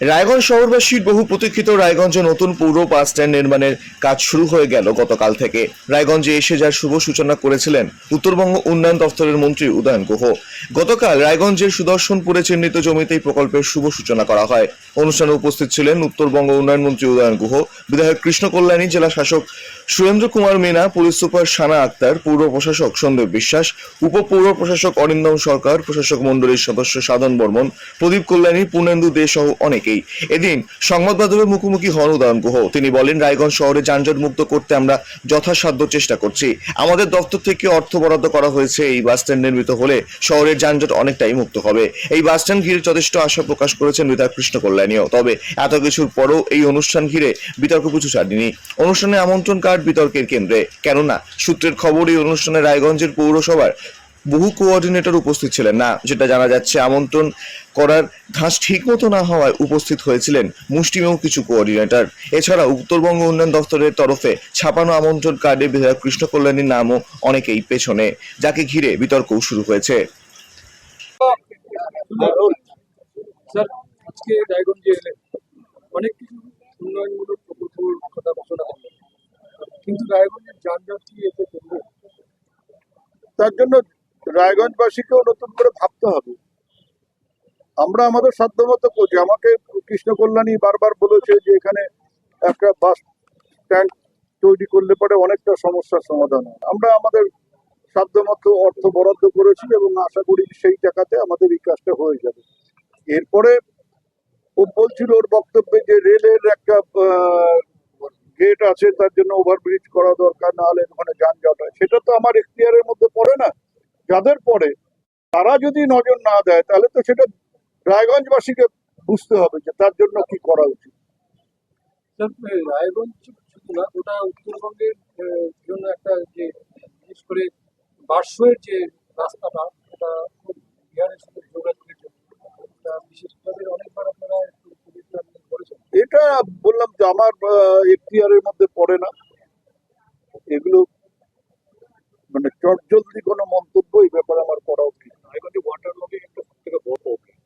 রায়গঞ্জ শহরবাসীর বহু প্রতীক্ষিত রায়গঞ্জে নতুন পৌর বাস স্ট্যান্ড নির্মাণের কাজ শুরু হয়ে গেল গতকাল থেকে। রায়গঞ্জে এসে যার শুভ সূচনা করেছিলেন উত্তরবঙ্গ উন্নয়ন দফতরের মন্ত্রী উদয়ন গুহ। গতকাল রায়গঞ্জের সুদর্শনপুরে চিহ্নিত জমিতে এই প্রকল্পের শুভ সূচনা করা হয়। অনুষ্ঠানে উপস্থিত ছিলেন উত্তরবঙ্গ উন্নয়ন মন্ত্রী উদয়ন গুহ, বিধায়ক কৃষ্ণ কল্যাণী জেলা শাসক সুরেন্দ্র কুমার মিনা পুলিশ সুপার সানা আক্তার, পৌর প্রশাসক সন্দীপ বিশ্বাস, উপপৌর প্রশাসক অরিন্দম সরকার, প্রশাসক মণ্ডলীর সদস্য সাধন বর্মন, প্রদীপ কল্যাণী, পূর্ণেন্দু দে সহ অনেকেই। এদিন সংবাদ মাধ্যমের মুখোমুখি হন উদয়ন গুহ। তিনি বলেন, রায়গঞ্জ শহরে যানজট মুক্ত করতে আমরা যথাসাধ্য চেষ্টা করছি। আমাদের দপ্তর থেকে অর্থ বরাদ্দ করা হয়েছে, এই বাস স্ট্যান্ড নির্মিত হলে শহরের যানজট অনেকটাই মুক্ত হবে। এই বাস স্ট্যান্ড ঘিরে যথেষ্ট আশা প্রকাশ করেছেন বিধায়ক কৃষ্ণ কল্যাণীও। তবে এত কিছুর পরও এই অনুষ্ঠান ঘিরে বিতর্ক কিছু ছাড়েনি। অনুষ্ঠানে আমন্ত্রণ বিতর্কের কেন্দ্রে। কেননা, সূত্রের খবর, এই অনুষ্ঠানে রায়গঞ্জের পৌরসভার বহু কোঅর্ডিনেটর উপস্থিত ছিলেন না, যেটা জানা যাচ্ছে আমন্ত্রণ করার ঘাস ঠিক মতো না হওয়ায় উপস্থিত হয়েছিলেন মুষ্টিমেয় কিছু কোঅর্ডিনেটর। এছাড়া উত্তরবঙ্গ উন্নয়ন দপ্তরের তরফে ছাপানো আমন্ত্রণ কার্ডে বিধায়ক কৃষ্ণ কল্যাণীর নামও অনেকেই পেছনে, যাকে ঘিরে বিতর্কও শুরু হয়েছে। অনেক কিছু উন্নয়নমূলক প্রকল্পের কথা ঘোষণা কিন্তু রায়গঞ্জের যানজট কি এতে কমবে। তার জন্য রায়গঞ্জবাসীকেও নতুন করে ভাবতে হবে। আমরা আমাদের সাধ্যমতো করছি। আমাকে কৃষ্ণ কল্যাণী বারবার বলেছে যে এখানে একটা বাস স্ট্যান্ড তৈরি করলে পরে অনেকটা সমস্যার সমাধান হয়। আমরা আমাদের সাধ্যমতো অর্থ বরাদ্দ করেছি এবং আশা করি সেই টাকাতে আমাদের এই কাজটা হয়ে যাবে। এরপরে ও বলছিল ওর বক্তব্যে যে রেলের একটা গেট আছে, তার জন্য ওভারব্রিজ করা দরকার না হলে ওখানে যানজট হয়। সেটা তো আমার এখতিয়ারের মধ্যে পড়ে না। যাদের পড়ে, তারা যদি নজর না দেয়, তাহলে তো সেটা রায়গঞ্জবাসীকে বুঝতে হবে যে তার জন্য কি করা উচিত। রায়গঞ্জ না, গোটা উত্তরবঙ্গের জন্য একটা যে, বিশেষ করে যে রাস্তাটা একটু প্রতিক্রিয়া করেছেন এটা বললাম যে আমার এখতিয়ারের মধ্যে পড়ে না। এগুলো মানে চটজলদি কোনো মন্তব্য এই ব্যাপারে আমার করা উচিত না। রায়গঞ্জে ওয়াটার লগে একটা সব থেকে বড় প্রবলেম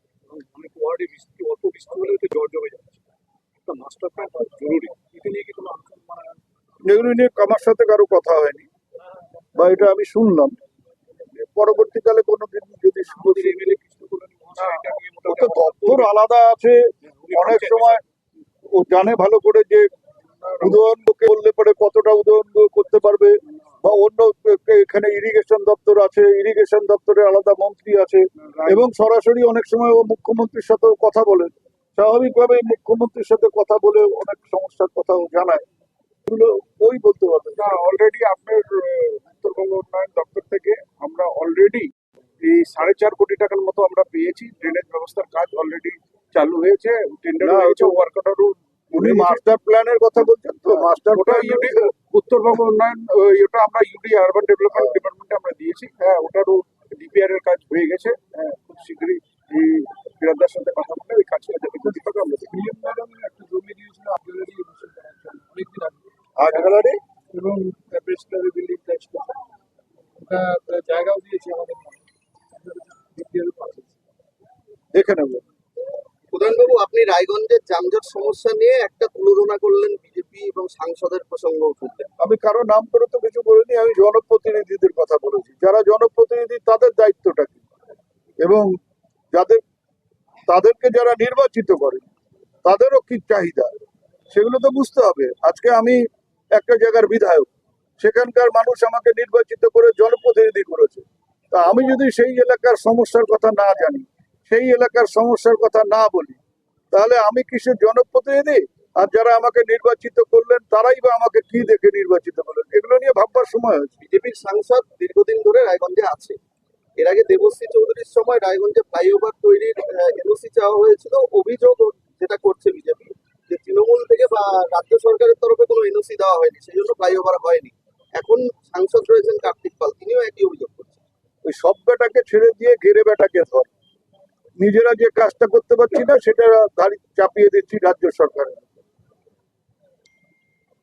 অনেক ওয়ার্ডে বৃষ্টি অল্প বৃষ্টি হলে ওতে জল জমে যাচ্ছে। একটা মাস্টার প্ল্যান জরুরি। এটা নিয়ে কি কোনো এগুলো নিয়ে আমার সাথে কারও কথা হয়নি। বা এটা আমি শুনলাম। পরবর্তীকালে কোনো দিন যদি শুনেছি এমএলএ দপ্তর আলাদা আছে। অনেক সময় ও জানে ভালো করে যে উদয়নকে বললে পরে কতটা উদয়ন করতে পারবে বা অন্য এখানে ইরিগেশন দপ্তর আছে ইরিগেশন দপ্তরে আলাদা মন্ত্রী আছে এবং সরাসরি অনেক সময় ও মুখ্যমন্ত্রীর সাথেও কথা বলেন স্বাভাবিকভাবে মুখ্যমন্ত্রীর সাথে কথা বলে অনেক সমস্যার কথাও জানায়। এগুলো ওই বলতে পারবে। না অলরেডি আপনার উত্তরবঙ্গ উন্নয়ন দপ্তর থেকে আমরা অলরেডি এই সাড়ে চার কোটি টাকার মতো আমরা পেয়েছি। ড্রেনেজ ব্যবস্থার কাজ অলরেডি চালু হয়েছে। টেন্ডার হয়েছে ওয়ার্ক অর্ডারও উনি মাস্টার প্ল্যানের কথা বলছেন তো? মাস্টার ওটা ইউডি উত্তরবঙ্গ উন্নয়ন এটা আমরা ইউডি আরবান ডেভেলপমেন্ট ডিপার্টমেন্টে আমরা দিয়েছি। হ্যাঁ ওটারও ডিপিআর এর কাজ হয়ে গেছে। হ্যাঁ খুব শীঘ্রই এই বিরাটদার সাথে কথা বলে ওই কাজটা যাতে গতি পাবে আমরা পিএম ম্যাডাম একটা জমি দিয়েছিল জন্য। অনেকদিন আগে। আজ গ্যালারি এবং প্রেসক্লাবের বিল্ডিংটা এক্সটেনশন ওটা জায়গাও দিয়েছে আমাদের। দ্বিতীয় পাশে দেখে নেব। প্রধানবাবু, আপনি রায়গঞ্জের যানজট সমস্যা নিয়ে একটা তুলনা করলেন বিজেপি এবং সাংসদের প্রসঙ্গ তুললেন। আমি কারও নাম করে তো কিছু বলিনি, আমি জনপ্রতিনিধিদের কথা বলেছি। যারা জনপ্রতিনিধি, তাদের দায়িত্বটা কি? এবং যাদের, তাদেরকে যারা নির্বাচিত করেন তাদেরও কি চাহিদা? সেগুলো তো বুঝতে হবে। আজকে আমি একটা জায়গার বিধায়ক, সেখানকার মানুষ আমাকে নির্বাচিত করে জনপ্রতিনিধি করেছে। তা আমি যদি সেই এলাকার সমস্যার কথা না জানি, সেই এলাকার সমস্যার কথা না বলি, তাহলে আমি কিসের জনপ্রতিনিধি? আর যারা আমাকে নির্বাচিত করলেন, তারাই বা আমাকে কি দেখে নির্বাচিত করলেন? এগুলো নিয়ে ভাববার সময় হয়েছে। বিজেপির সাংসদ দীর্ঘদিন ধরে রায়গঞ্জে আছে। এর আগে দেবশ্রী চৌধুরীর সময় রায়গঞ্জে ফ্লাইওভার তৈরির এনওসি চাওয়া হয়েছিল। অভিযোগ যেটা করছে বিজেপি যে তৃণমূল থেকে বা রাজ্য সরকারের তরফে কোনো এনওসি দেওয়া হয়নি, সেই জন্য ফ্লাইওভার হয়নি। এখন সাংসদ রয়েছেন কার্তিক পাল, তিনিও একই অভিযোগ করছেন। ওই সব বেটাকে ছেড়ে দিয়ে ঘেরে বেটাকে ধর নিজেরা যে কাজটা করতে পারছি না, সেটা চাপিয়ে দিচ্ছি রাজ্য সরকারের।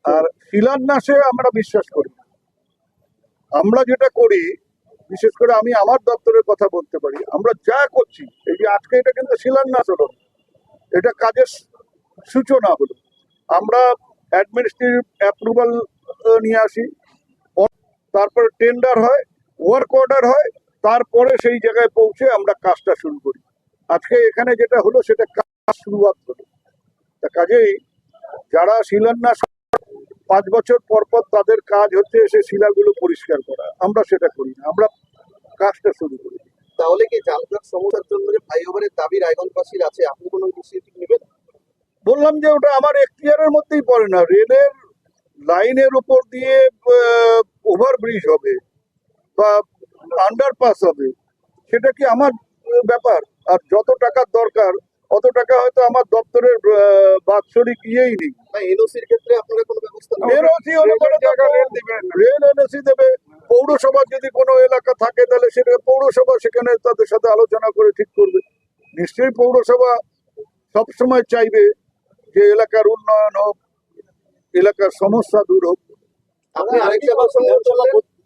আর শিলান্যাসে আমরা বিশ্বাস করি না। আমরা যেটা করি, বিশেষ করে আমি আমার দপ্তরের কথা বলতে পারি, আমরা যা করছি, এই যে আজকে এটা কিন্তু শিলান্যাস হলো, এটা কাজের সূচনা হলো আমরা অ্যাডমিনিস্ট্রেটিভ অ্যাপ্রুভাল নিয়ে আসি, তারপরে টেন্ডার হয় ওয়ার্ক অর্ডার হয় তারপরে সেই জায়গায় পৌঁছে আমরা কাজটা শুরু করি। আজকে এখানে যেটা হলো সেটা কাজ শুরুয়াত হলো। তা কাজেই যারা শিলান্যাস পাঁচ বছর পর পর তাদের কাজ হচ্ছে এসে শিলাগুলো পরিষ্কার করা। আমরা সেটা করি না আমরা কাজটা শুরু করি। তাহলে কি যানজট সমস্যার জন্য যে ফ্লাইওভারের দাবি রায়গঞ্জবাসীর আছে আপনি কোনো ইনিশিয়েটিভ নেবেন? বললাম যে ওটা আমার এখতিয়ারের মধ্যেই পড়ে না। রেলের লাইনের উপর দিয়ে ওভারব্রিজ হবে। বা আন্ডারপাস হবে সেটা কি আমার ব্যাপার? আর যত টাকার দরকার অত টাকা হয়তো আমার দপ্তরের বাৎসরিক ইয়েই নেই। না এনওসির ক্ষেত্রে আপনারা কোনো ব্যবস্থা এনওসি হলে রেল দেবেন রেল এনওসি দেবে। পৌরসভার যদি কোনো এলাকা থাকে তাহলে সেটা পৌরসভা সেখানে তাদের সাথে আলোচনা করে ঠিক করবে। নিশ্চয়ই পৌরসভা সবসময় চাইবে যে এলাকার উন্নয়ন হোক এলাকার সমস্যা দূর হোক। আপনি আরেকটা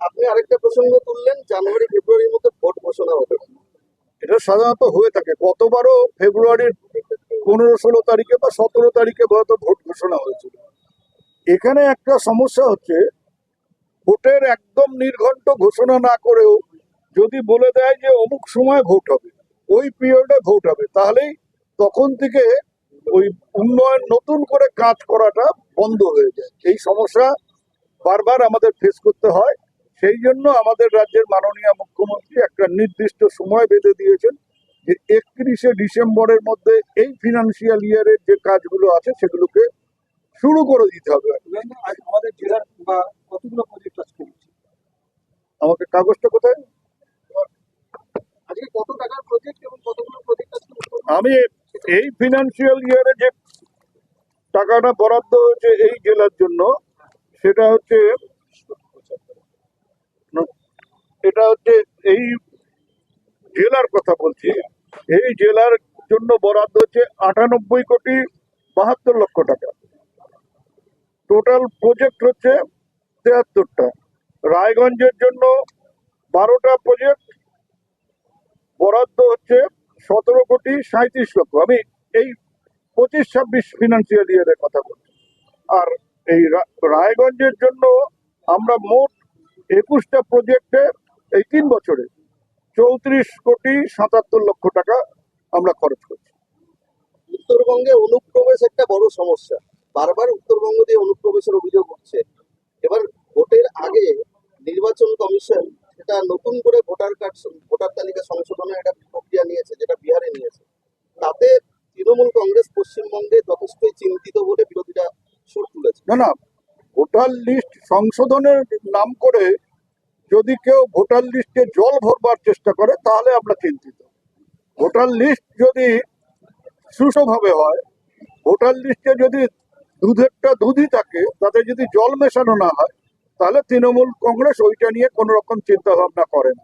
আপনি আরেকটা প্রসঙ্গ তুললেন, জানুয়ারি, ফেব্রুয়ারির মধ্যে ভোট ঘোষণা হবে। এটা সাধারণত হয়ে থাকে। গতবারও ফেব্রুয়ারির পনেরো, ষোলো তারিখে বা সতেরো তারিখে হয়তো ভোট ঘোষণা হয়েছিল। এখানে একটা সমস্যা হচ্ছে, ভোটের একদম নির্ঘণ্ট ঘোষণা না করেও যদি বলে দেয় যে অমুক সময় ভোট হবে, ওই পিরিয়ডে ভোট হবে, তাহলেই তখন থেকে ওই উন্নয়ন নতুন করে কাজ করাটা বন্ধ হয়ে যায়। এই সমস্যা বারবার আমাদের ফেস করতে হয়। সেই জন্য আমাদের রাজ্যের মাননীয় মুখ্যমন্ত্রী একটা নির্দিষ্ট সময় বেঁধে দিয়েছেন যে একত্রিশে ডিসেম্বরের মধ্যে এই ফিনান্সিয়াল ইয়ারের যে কাজগুলো আছে সেগুলোকে শুরু করে দিতে হবে। আমাদের জেলার কতগুলো প্রজেক্ট? আমাকে কাগজটা কোথায়? আজকে কত টাকার প্রজেক্ট এবং কতগুলো প্রজেক্ট আমি এই ফিনান্সিয়াল ইয়ারে যে টাকাটা বরাদ্দ হয়েছে এই জেলার জন্য সেটা হচ্ছে এটা হচ্ছে এই জেলার কথা বলছি। এই জেলার জন্য বরাদ্দ হচ্ছে আটানব্বই কোটি বাহাত্তর লক্ষ টাকা। টোটাল প্রজেক্ট হচ্ছে তেহাত্তরটা। রায়গঞ্জের জন্য বারোটা প্রজেক্ট বরাদ্দ হচ্ছে সতেরো কোটি সাঁত্রিশ লক্ষ। আমি এই পঁচিশ ছাব্বিশ ফিনান্সিয়াল ইয়ারের কথা বলছি। আর এই রায়গঞ্জের জন্য আমরা মোট একুশটা প্রজেক্টে এই তিন বছরে চৌত্রিশ কোটি সাতাত্তর লক্ষ টাকা আমরা খরচ করছি। উত্তরবঙ্গে অনুপ্রবেশ একটা বড় সমস্যা। বারবার উত্তরবঙ্গ দিয়ে অনুপ্রবেশের অভিযোগ হচ্ছে এবার ভোটের আগে নির্বাচন কমিশন সেটা নতুন করে ভোটার কার্ড ভোটার তালিকা সংশোধনের একটা প্রক্রিয়া নিয়েছে যেটা বিহারে নিয়েছে। তাতে তৃণমূল কংগ্রেস পশ্চিমবঙ্গে যথেষ্টই চিন্তিত বলে বিরোধীরা সুর তুলেছে। না না ভোটার লিস্ট সংশোধনের নাম করে যদি কেউ ভোটার লিস্টে জল ভরবার চেষ্টা করে, তাহলে আমরা চিন্তিত। ভোটার লিস্ট যদি সুষমভাবে হয়, ভোটার লিস্টে যদি দুধেরটা দুধই থাকে, তাতে যদি জল মেশানো না হয়, তাহলে তৃণমূল কংগ্রেস ওইটা নিয়ে কোনো রকম চিন্তা ভাবনা করে না।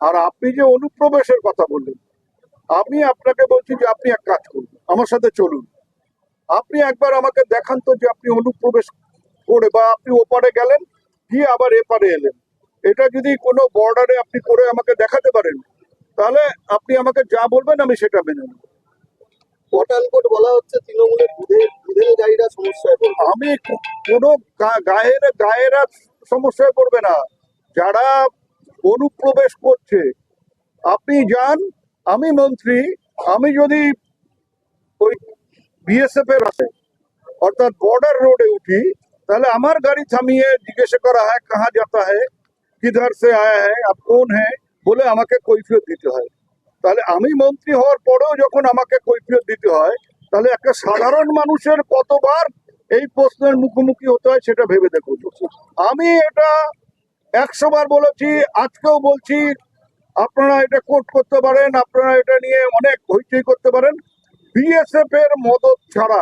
আর আপনি যে অনুপ্রবেশের কথা বললেন, আমি আপনাকে বলছি যে আপনি এক কাজ করুন, আমার সাথে চলুন। আপনি একবার আমাকে দেখান তো যে আপনি অনুপ্রবেশ করে বা আপনি ওপারে গেলেন গিয়ে আবার এপারে এলেন। এটা যদি কোনো বর্ডারে আপনি করে আমাকে দেখাতে পারেন তাহলে আপনি আমাকে যা বলবেন আমি সেটা মেনে নেব। কোট বলা হচ্ছে তৃণমূলের দুধের দুধের গাড়িরা সমস্যায় পড়বে। আমি কোনো গায়ের গায়েরা সমস্যায় পড়বে না। যারা অনুপ্রবেশ করছে আপনি যান আমি মন্ত্রী আমি যদি ওই বিএসএফ এর আছে অর্থাৎ বর্ডার রোডে উঠি তাহলে আমার গাড়ি থামিয়ে জিজ্ঞেস করা হয়, কাহা যাতা হ্যায় কিধার সে আয়া হ্যায় আপ কোন হ্যায় বলে আমাকে কৈফিয়ত দিতে হয়। তাহলে আমি মন্ত্রী হওয়ার পরেও যখন আমাকে কৈফিয়ত দিতে হয়, তাহলে একটা সাধারণ মানুষের কতবার এই প্রশ্নের মুখোমুখি হতে হয় সেটা ভেবে দেখুন। আমি এটা একশো বার বলেছি, আজকেও বলছি, আপনারা এটা কোর্ট করতে পারেন, আপনারা এটা নিয়ে অনেক হইচই করতে পারেন। বিএসএফ এর মদত ছাড়া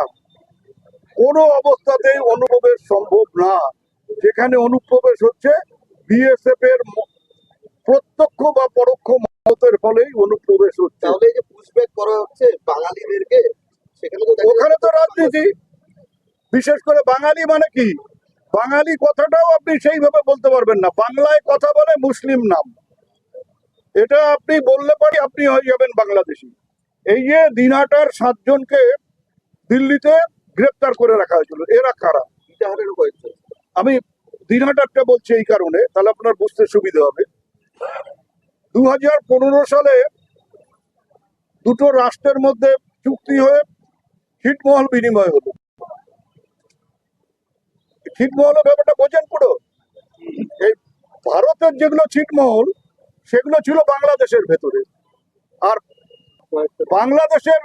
কোনো অবস্থাতেই অনুপ্রবেশ সম্ভব না। যেখানে অনুপ্রবেশ হচ্ছে বিএসএফ এর প্রত্যক্ষ বা পরোক্ষ মতের ফলেই অনুপ্রবেশ হচ্ছে। তাহলে যে পুশব্যাক করা হচ্ছে বাঙালিদেরকে সেখানে তো ওখানে তো রাজনীতি। বিশেষ করে বাঙালি মানে কি? বাঙালি কথাটাও আপনি সেইভাবে বলতে পারবেন না। বাংলায় কথা বলে মুসলিম নাম। এটা আপনি বললে পারি আপনি হয়ে যাবেন বাংলাদেশি। এই যে দিনহাটার সাতজনকে দিল্লিতে গ্রেপ্তার করে রাখা হয়েছিল। এরা কারা? আমি দিনহাটারটা বলছি এই কারণে, তাহলে আপনার বুঝতে সুবিধা হবে। দু হাজার পনেরো সালে দুটো রাষ্ট্রের মধ্যে চুক্তি হয়ে ছিটমহল বিনিময় হলো। ছিটমহলের ব্যাপারটা বোঝেন পুরো। এই ভারতের যেগুলো ছিটমহল, সেগুলো ছিল বাংলাদেশের ভেতরে। আর বাংলাদেশের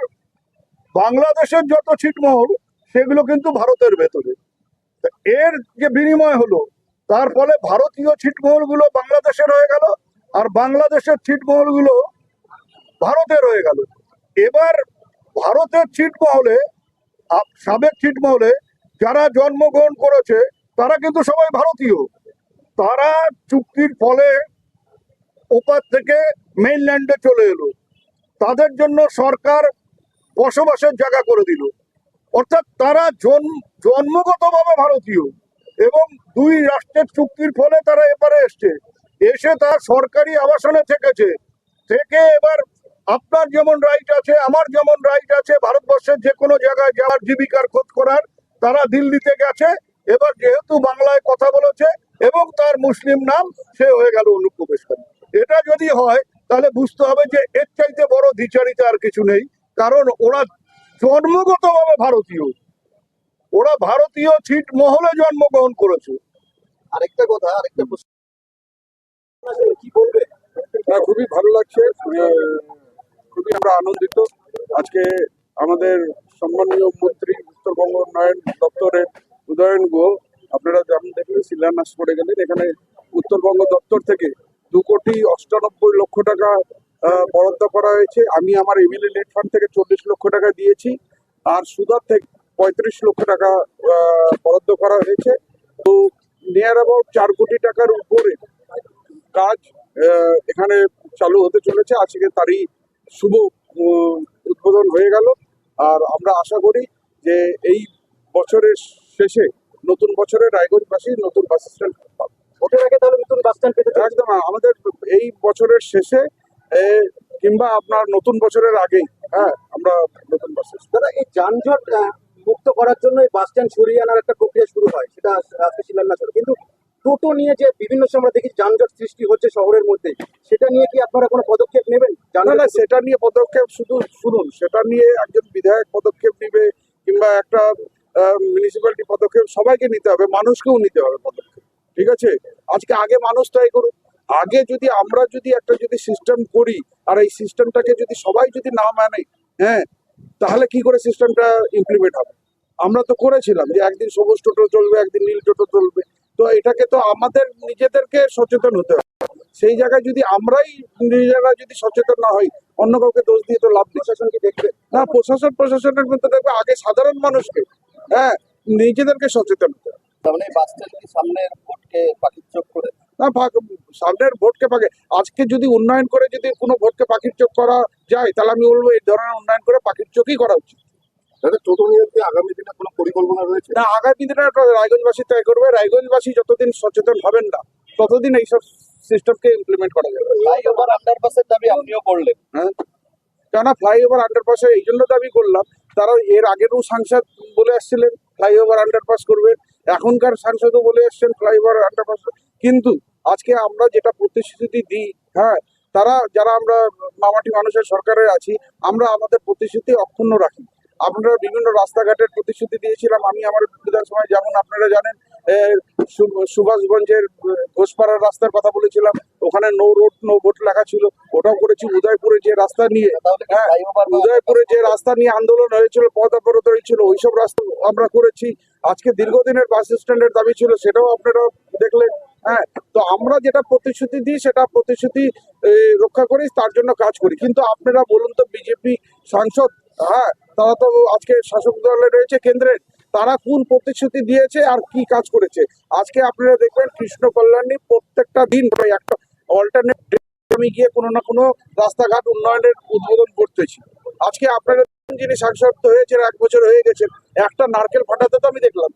বাংলাদেশের যত ছিটমহল সেগুলো কিন্তু ভারতের ভেতরে। এর যে বিনিময় হলো, তার ফলে ভারতীয় ছিটমহলগুলো বাংলাদেশের হয়ে গেল আর বাংলাদেশের ছিটমহলগুলো ভারতের হয়ে গেল। এবার ভারতের ছিটমহলে সাবেক ছিটমহলে যারা জন্মগ্রহণ করেছে, তারা কিন্তু সবাই ভারতীয়। তারা চুক্তির ফলে ওপার থেকে মেইনল্যান্ডে চলে এলো। তাদের জন্য সরকার বসবাসের জায়গা করে দিল। অর্থাৎ তারা জন্ম জন্মগতভাবে ভারতীয় এবং দুই রাষ্ট্রের চুক্তির ফলে তারা এপারে এসছে। এসে তার সরকারি আবাসনে থেকেছে। থেকে এবার আপনার যেমন রাইট আছে, আমার যেমন রাইট আছে, ভারতবর্ষের যে কোনো জায়গায় যাওয়ার জীবিকার খোঁজ করার তারা দিল্লিতে গেছে। এবার যেহেতু বাংলায় কথা বলেছে এবং তার মুসলিম নাম সে হয়ে গেল অনুপ্রবেশকারী। এটা যদি হয়, তাহলে বুঝতে হবে যে এর চাইতে বড় দ্বিচারিতা আর কিছু নেই। কারণ ওরা জন্মগতভাবে ভারতীয়। ওরা ভারতীয় ছিট মহলে জন্মগ্রহণ করেছে। আরেকটা কথা, আরেকটা প্রশ্ন। কি বলবে? খুবই ভালো লাগছে, খুবই আমরা আনন্দিত। আজকে আমাদের সম্মানীয় মন্ত্রী, উত্তরবঙ্গ উন্নয়ন দপ্তরের উদয়ন গো আপনারা যেমন দেখলেন, শিলান্যাস করে গেলেন। এখানে উত্তরবঙ্গ দপ্তর থেকে দু কোটি অষ্টানব্বই লক্ষ টাকা বরাদ্দ করা হয়েছে। আমি আমার এমএলএ নেট ফান্ড থেকে চল্লিশ লক্ষ টাকা দিয়েছি। আর সুদার থেকে পঁয়ত্রিশ লক্ষ টাকা বরাদ্দ করা হয়েছে। তো নিয়ার অ্যাবাউট চার কোটি টাকার উপরে কাজ এখানে চালু হতে চলেছে। আজকে তারই শুভ উদ্বোধন হয়ে গেল। আর আমরা আশা করি যে এই বছরের শেষে নতুন বছরে রায়গঞ্জবাসী নতুন বাস স্ট্যান্ড। ভোটের আগে তাহলে নতুন বাস স্ট্যান্ড পেতে। একদম আমাদের এই বছরের শেষে কিংবা আপনার নতুন বছরের আগেই হ্যাঁ আমরা নতুন বাস দাদা এই যানজট মুক্ত করার জন্য এই বাস স্ট্যান্ড সরিয়ে আনার একটা প্রক্রিয়া শুরু হয় সেটা আজকে শিলান্যাস হলো। কিন্তু টোটো নিয়ে যে বিভিন্ন সময় আমরা দেখি যানজট সৃষ্টি হচ্ছে শহরের মধ্যে সেটা নিয়ে কি আপনারা কোনো পদক্ষেপ নেবেন? না না সেটা নিয়ে পদক্ষেপ শুধু শুনুন সেটা নিয়ে একজন বিধায়ক পদক্ষেপ নেবে কিংবা একটা মিউনিসিপ্যালিটি পদক্ষেপ সবাইকে নিতে হবে মানুষকেও নিতে হবে পদক্ষেপ। ঠিক আছে? আজকে আগে মানুষ তাই করুক। আগে যদি আমরা যদি একটা যদি সিস্টেম করি, আর এই সিস্টেমটাকে যদি সবাই যদি না মানে হ্যাঁ তাহলে কি করে সিস্টেমটা ইমপ্লিমেন্ট হবে? আমরা তো করেছিলাম যে একদিন সবুজ টোটো চলবে, একদিন নীল টোটো চলবে। তো এটাকে তো আমাদের নিজেদেরকে সচেতন হতে হবে। সেই জায়গায় যদি আমরাই নিজেরা যদি সচেতন না হই, অন্য কাউকে দোষ দিয়ে তো লাভ নেই। প্রশাসন দেখবে? না, প্রশাসন, প্রশাসনের মধ্যে দেখবে আগে সাধারণ মানুষকে হ্যাঁ নিজেদেরকে সচেতন হতে হবে। তার মানে বাস স্ট্যান্ড কি সামনের ভোটকে পাখির চোখ করে। না ফাঁক- সামনের ভোটকে পাকে আজকে যদি উন্নয়ন করে যদি কোনো ভোটকে পাখির চোখ করা যায় তাহলে আমি বলব এই ধরনের উন্নয়ন করে পাখির চোখই করা উচিত। আগামী দিনে কোনো পরিকল্পনা রয়েছে? না আগামী দিনে একটা রায়গঞ্জবাসী তয় করবে। রায়গঞ্জবাসী যতদিন সচেতন হবেন না ততদিন এইসব সিস্টেমকে ইমপ্লিমেন্ট করা যাবে। ফ্লাইওভার আন্ডারপাসের দাবি আপনিও করলেন। হ্যাঁ? কেননা ফ্লাইওভার আন্ডারপাসে এই জন্য দাবি করলাম তারা এর আগেরও সাংসদ বলে আসছিলেন ফ্লাইওভার আন্ডারপাস করবে। এখনকার সাংসদও বলে এসছেন, ফ্লাইওভার আন্ডারপাস কিন্তু আজকে আমরা যেটা প্রতিশ্রুতি দিই হ্যাঁ তারা যারা আমরা মামাটি মানুষের সরকারে আছি, আমরা আমাদের প্রতিশ্রুতি অক্ষুণ্ণ রাখি। আপনারা বিভিন্ন রাস্তাঘাটের প্রতিশ্রুতি দিয়েছিলাম, আমি আমার বিধানসভায় যেমন আপনারা জানেন সুভাষগঞ্জের ঘোষপাড়ার রাস্তার কথা বলেছিলাম। ওখানে নো রোড নো ভোট লেখা ছিল। ওটাও করেছি উদয়পুরে যে রাস্তা নিয়ে। হ্যাঁ, উদয়পুরে যে রাস্তা নিয়ে আন্দোলন হয়েছিল পথ অবরোধ হয়েছিল ওইসব রাস্তা আমরা করেছি। আজকে দীর্ঘদিনের বাস স্ট্যান্ডের দাবি ছিল সেটাও আপনারা দেখলেন। হ্যাঁ তো আমরা যেটা প্রতিশ্রুতি দিই সেটা প্রতিশ্রুতি রক্ষা করি তার জন্য কাজ করি। কিন্তু আপনারা বলুন তো বিজেপি সাংসদ হ্যাঁ তারা তো আজকে শাসক দলে রয়েছে কেন্দ্রের। তারা কোন প্রতিশ্রুতি দিয়েছে আর কি কাজ করেছে? আজকে আপনারা দেখবেন কৃষ্ণ কল্যাণী প্রত্যেকটা দিন একটা অল্টারনেট আমি গিয়ে কোনো না কোনো রাস্তাঘাট উন্নয়নের উদ্বোধন করতেছি। আজকে আপনারা যিনি সাংসদ হয়েছেন, এক বছর হয়ে গেছেন একটা নারকেল ফাটাতে তো আমি দেখলাম।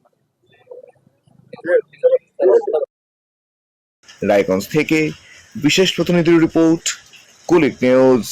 রায়গঞ্জ থেকে বিশেষ প্রতিনিধির রিপোর্ট কুলিক নিউজ।